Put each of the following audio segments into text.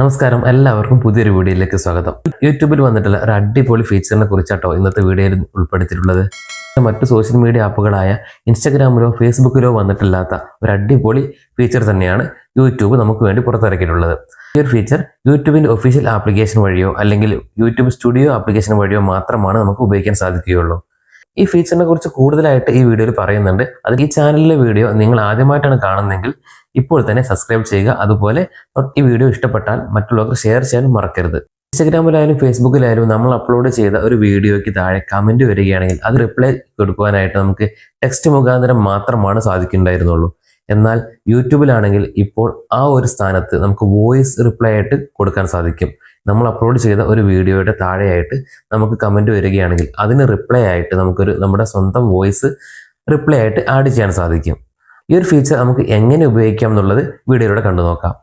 നമസ്കാരം എല്ലാവർക്കും പുതിയൊരു വീഡിയോയിലേക്ക് സ്വാഗതം. യൂട്യൂബിൽ വന്നിട്ടുള്ള ഒരു അടിപൊളി ഫീച്ചറിനെ കുറിച്ചാട്ടോ ഇന്നത്തെ വീഡിയോയിൽ ഉൾപ്പെടുത്തിയിട്ടുള്ളത്. മറ്റു സോഷ്യൽ മീഡിയ ആപ്പുകളായ ഇൻസ്റ്റഗ്രാമിലോ ഫേസ്ബുക്കിലോ വന്നിട്ടില്ലാത്ത ഒരു അടിപൊളി ഫീച്ചർ തന്നെയാണ് യൂട്യൂബ് നമുക്ക് വേണ്ടി പുറത്തിറക്കിയിട്ടുള്ളത്. ഈ ഒരു ഫീച്ചർ യൂട്യൂബിന്റെ ഒഫീഷ്യൽ ആപ്ലിക്കേഷൻ വഴിയോ അല്ലെങ്കിൽ യൂട്യൂബ് സ്റ്റുഡിയോ ആപ്ലിക്കേഷൻ വഴിയോ മാത്രമാണ് നമുക്ക് ഉപയോഗിക്കാൻ സാധിക്കുകയുള്ളൂ. ഈ ഫീച്ചറിനെ കുറിച്ച് കൂടുതലായിട്ട് ഈ വീഡിയോയിൽ പറയുന്നുണ്ട്. അത് ഈ ചാനലിലെ വീഡിയോ നിങ്ങൾ ആദ്യമായിട്ടാണ് കാണുന്നതെങ്കിൽ ഇപ്പോൾ തന്നെ സബ്സ്ക്രൈബ് ചെയ്യുക. അതുപോലെ ഈ വീഡിയോ ഇഷ്ടപ്പെട്ടാൽ മറ്റുള്ളവർക്ക് ഷെയർ ചെയ്യാനും മറക്കരുത്. ഇൻസ്റ്റഗ്രാമിലായാലും ഫേസ്ബുക്കിലായാലും നമ്മൾ അപ്ലോഡ് ചെയ്ത ഒരു വീഡിയോയ്ക്ക് താഴെ കമന്റ് വരികയാണെങ്കിൽ അത് റിപ്ലൈ കൊടുക്കുവാനായിട്ട് നമുക്ക് ടെക്സ്റ്റ് മുഖാന്തരം മാത്രമാണ് സാധിക്കുന്നുണ്ടായിരുന്നുള്ളൂ. എന്നാൽ യൂട്യൂബിലാണെങ്കിൽ ഇപ്പോൾ ആ ഒരു സ്ഥാനത്ത് നമുക്ക് വോയിസ് റിപ്ലൈ ആയിട്ട് കൊടുക്കാൻ സാധിക്കും. നമ്മൾ അപ്ലോഡ് ചെയ്ത ഒരു വീഡിയോയുടെ താഴെയായിട്ട് നമുക്ക് കമന്റ് വരികയാണെങ്കിൽ അതിന് റിപ്ലൈ ആയിട്ട് നമുക്കൊരു നമ്മുടെ സ്വന്തം വോയിസ് റിപ്ലൈ ആയിട്ട് ആഡ് ചെയ്യാൻ സാധിക്കും. ഈ ഒരു ഫീച്ചർ നമുക്ക് എങ്ങനെ ഉപയോഗിക്കാം എന്നുള്ളത് വീഡിയോയിലൂടെ കണ്ടു നോക്കാം.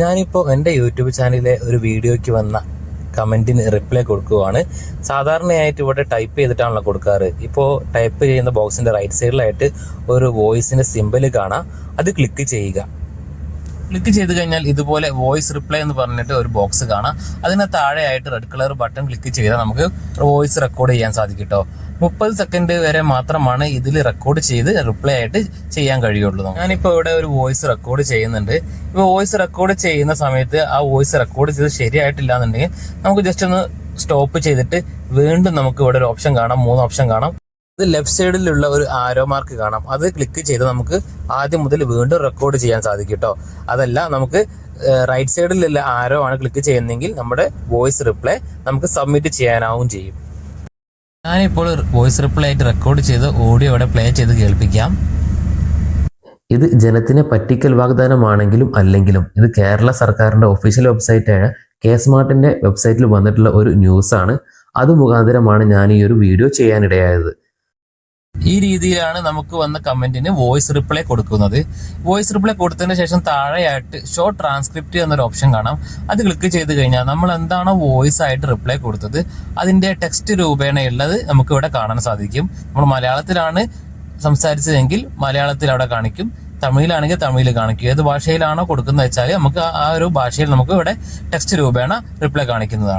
ഞാനിപ്പോൾ എന്റെ യൂട്യൂബ് ചാനലിലെ ഒരു വീഡിയോയ്ക്ക് വന്ന കമന്റിന് റിപ്ലൈ കൊടുക്കുകയാണ് സാധാരണയായിട്ട് ഇവിടെ ടൈപ്പ് ചെയ്തിട്ടാണല്ലോ കൊടുക്കാറ്. ഇപ്പോൾ ടൈപ്പ് ചെയ്യുന്ന ബോക്സിന്റെ റൈറ്റ് സൈഡിലായിട്ട് ഒരു വോയിസിന്റെ സിമ്പൽ കാണാം. അത് ക്ലിക്ക് ചെയ്യുക. ക്ലിക്ക് ചെയ്ത് കഴിഞ്ഞാൽ ഇതുപോലെ വോയിസ് റിപ്ലൈ എന്ന് പറഞ്ഞിട്ട് ഒരു ബോക്സ് കാണാം. അതിന് താഴെയായിട്ട് റെഡ് കളർ ബട്ടൺ ക്ലിക്ക് ചെയ്താൽ നമുക്ക് വോയിസ് റെക്കോർഡ് ചെയ്യാൻ സാധിക്കും കേട്ടോ മുപ്പത് സെക്കൻഡ് വരെ മാത്രമാണ് ഇതിൽ റെക്കോർഡ് ചെയ്ത് റിപ്ലൈ ആയിട്ട് ചെയ്യാൻ കഴിയുള്ളൂ ഞാനിപ്പോൾ ഇവിടെ ഒരു വോയിസ് റെക്കോർഡ് ചെയ്യുന്നുണ്ട്. ഇപ്പോൾ വോയിസ് റെക്കോർഡ് ചെയ്യുന്ന സമയത്ത് ആ വോയിസ് റെക്കോർഡ് ചെയ്ത് ശരിയായിട്ടില്ല എന്നുണ്ടെങ്കിൽ നമുക്ക് ജസ്റ്റ് ഒന്ന് സ്റ്റോപ്പ് ചെയ്തിട്ട് വീണ്ടും നമുക്ക് ഇവിടെ ഒരു ഓപ്ഷൻ കാണാം മൂന്ന് ഓപ്ഷൻ കാണാം. ഇത് ലെഫ്റ്റ് സൈഡിലുള്ള ഒരു ആരോ മാർക്ക് കാണാം. അത് ക്ലിക്ക് ചെയ്ത് നമുക്ക് ആദ്യം മുതൽ വീണ്ടും റെക്കോർഡ് ചെയ്യാൻ സാധിക്കും കേട്ടോ അതല്ല നമുക്ക് റൈറ്റ് സൈഡിലുള്ള ആരോ ആണ് ക്ലിക്ക് ചെയ്യുന്നതെങ്കിൽ നമ്മുടെ വോയിസ് റിപ്ലൈ നമുക്ക് സബ്മിറ്റ് ചെയ്യാനാവും ചെയ്യും. ഞാനിപ്പോൾ വോയിസ് റിപ്ലൈ ആയിട്ട് റെക്കോർഡ് ചെയ്ത് ഓഡിയോ അവിടെ പ്ലേ ചെയ്ത് കേൾപ്പിക്കാം. ഇത് ജനത്തിന് പറ്റിക്കൽ വാഗ്ദാനമാണെങ്കിലും അല്ലെങ്കിലും ഇത് കേരള സർക്കാരിന്റെ ഒഫീഷ്യൽ വെബ്സൈറ്റായ കെ സ്മാർട്ടിന്റെ വെബ്സൈറ്റിൽ വന്നിട്ടുള്ള ഒരു ന്യൂസാണ് അത് മുഖാന്തരമാണ് ഞാൻ ഈ ഒരു വീഡിയോ ചെയ്യാനിടയായത്. ഈ രീതിയിലാണ് നമുക്ക് വന്ന കമന്റിന് വോയിസ് റിപ്ലൈ കൊടുക്കുന്നത്. വോയിസ് റിപ്ലൈ കൊടുത്തതിന് ശേഷം താഴെയായിട്ട് ഷോ ട്രാൻസ്ക്രിപ്റ്റ് എന്നൊരു ഓപ്ഷൻ കാണാം. അത് ക്ലിക്ക് ചെയ്ത് കഴിഞ്ഞാൽ നമ്മൾ എന്താണോ വോയിസ് ആയിട്ട് റിപ്ലൈ കൊടുത്തത് അതിന്റെ ടെക്സ്റ്റ് രൂപേണയുള്ളത് നമുക്ക് ഇവിടെ കാണാൻ സാധിക്കും. നമ്മൾ മലയാളത്തിലാണ് സംസാരിച്ചതെങ്കിൽ മലയാളത്തിൽ അവിടെ കാണിക്കും. തമിഴിലാണെങ്കിൽ തമിഴിൽ കാണിക്കും. ഏത് ഭാഷയിലാണോ കൊടുക്കുന്നത് വെച്ചാൽ നമുക്ക് ആ ഒരു ഭാഷയിൽ നമുക്ക് ഇവിടെ ടെക്സ്റ്റ് രൂപേണ റിപ്ലൈ കാണിക്കുന്നതാണ്.